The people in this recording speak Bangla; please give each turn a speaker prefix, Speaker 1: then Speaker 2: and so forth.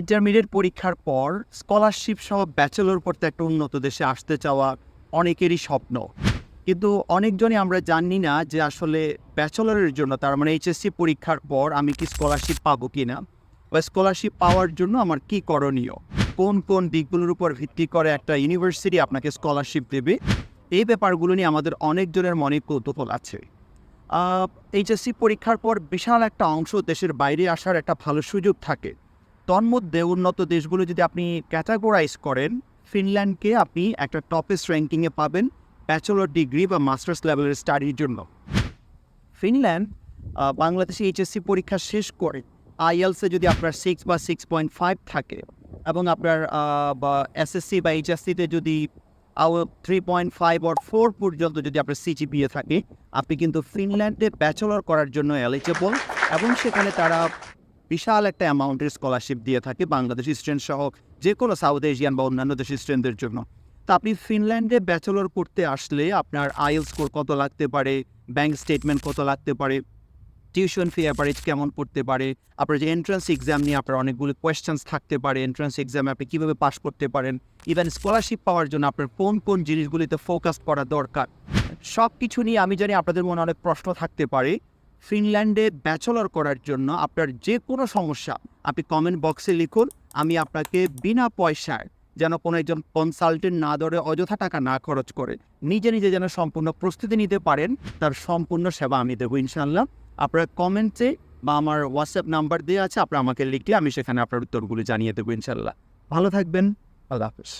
Speaker 1: ইন্টারমিডিয়েট পরীক্ষার পর স্কলারশিপ সহ ব্যাচেলর পড়তে একটা উন্নত দেশে আসতে চাওয়া অনেকেরই স্বপ্ন। কিন্তু অনেকজনই আমরা জানি না যে আসলে ব্যাচেলরের জন্য, তার মানে এইচএসসি পরীক্ষার পর আমি কি স্কলারশিপ পাবো কি না বা স্কলারশিপ পাওয়ার জন্য আমার কি করণীয়? কোন কোন দিকগুলোর উপর ভিত্তি করে একটা ইউনিভার্সিটি আপনাকে স্কলারশিপ দেবে? এই ব্যাপারগুলো নিয়ে আমাদের অনেকজনের মনে কৌতূহল আছে। এইচএসসি পরীক্ষার পর বিশাল একটা অংশ দেশের বাইরে আসার একটা ভালো সুযোগ থাকে। তন্মধ্যে উন্নত দেশগুলো যদি আপনি ক্যাটাগোরাইজ করেন ফিনল্যান্ডকে আপনি একটা টপেস্ট র্যাঙ্কিংয়ে পাবেন ব্যাচেলর ডিগ্রি বা মাস্টার্স লেভেলের স্টাডির জন্য। ফিনল্যান্ড বাংলাদেশে এইচএসসি পরীক্ষা শেষ করে আইএলসে যদি আপনার সিক্স বা সিক্স পয়েন্ট ফাইভ থাকে এবং আপনার বা এসএসসি বা এইচএসসিতে যদি থ্রি পয়েন্ট ফাইভ আর ফোর পর্যন্ত যদি আপনার সিজিপিএ থাকে, আপনি কিন্তু ফিনল্যান্ডে ব্যাচেলর করার জন্য এলিজেবল এবং সেখানে তারা বিশাল একটা অ্যামাউন্টের স্কলারশিপ দিয়ে থাকে বাংলাদেশ স্টুডেন্ট সহ যে কোনো সাউথ এশিয়ান বা অন্যান্য দেশের স্টুডেন্টদের জন্য। তা আপনি ফিনল্যান্ডে ব্যাচেলর করতে আসলে আপনার আইএল স্কোর কত লাগতে পারে ব্যাংক স্টেটমেন্ট কত লাগতে পারে টিউশন ফি অ্যাভারেজ কেমন পড়তে পারে, আপনার যে এন্ট্রান্স এক্সাম নিয়ে আপনার অনেকগুলো কোয়েশ্চেন্স থাকতে পারে এন্ট্রান্স এক্সামে আপনি কীভাবে পাশ করতে পারেন ইভেন স্কলারশিপ পাওয়ার জন্য আপনার কোন কোন জিনিসগুলিতে ফোকাস করা দরকার সব কিছু নিয়ে আমি জানি আপনাদের মনে অনেক প্রশ্ন থাকতে পারে। ফিনল্যান্ডে ব্যাচেলর করার জন্য আপনার যে কোনো সমস্যা, আপনি কমেন্ট বক্সে লিখুন, আমি আপনাকে বিনা পয়সায় যেন কোনো একজন কনসালটেন্ট না ধরে অযথা টাকা না খরচ করে, নিজে নিজে যেন সম্পূর্ণ প্রস্তুতি নিতে পারেন, তার সম্পূর্ণ সেবা আমি দেবো ইনশাল্লাহ আপনার কমেন্টে বা আমার হোয়াটসঅ্যাপ নাম্বার দেওয়া আছে, আপনার আমাকে লিখলে আমি সেখানে আপনার উত্তরগুলো জানিয়ে দেবো ইনশাল্লাহ ভালো থাকবেন, আল্লাহ হাফিজ।